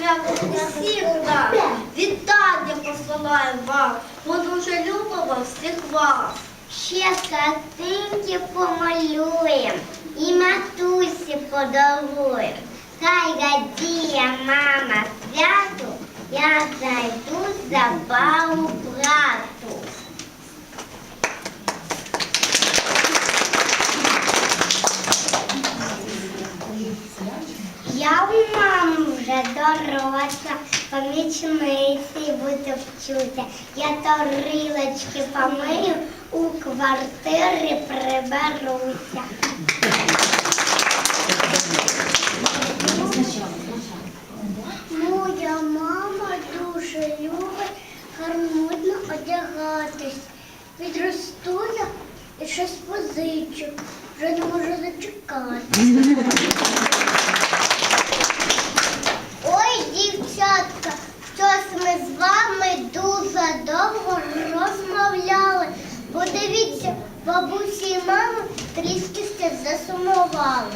свято всіх нас. Вітання посилаємо вам, бо дуже любимо всіх вас. Ще картинки помалюємо і матусі подаруємо. Хай радіє мама святу, я зайду за балу брату. Я у маму вже доросла, помічниці буду вчуся. Я тарілочки помию, у квартирі приберуся. Моя мама дуже любить гармонно одягатись. Підросту я і щось позичу. Вже не можу зачекати. Подивіться, бабусі і мама трішки засумували.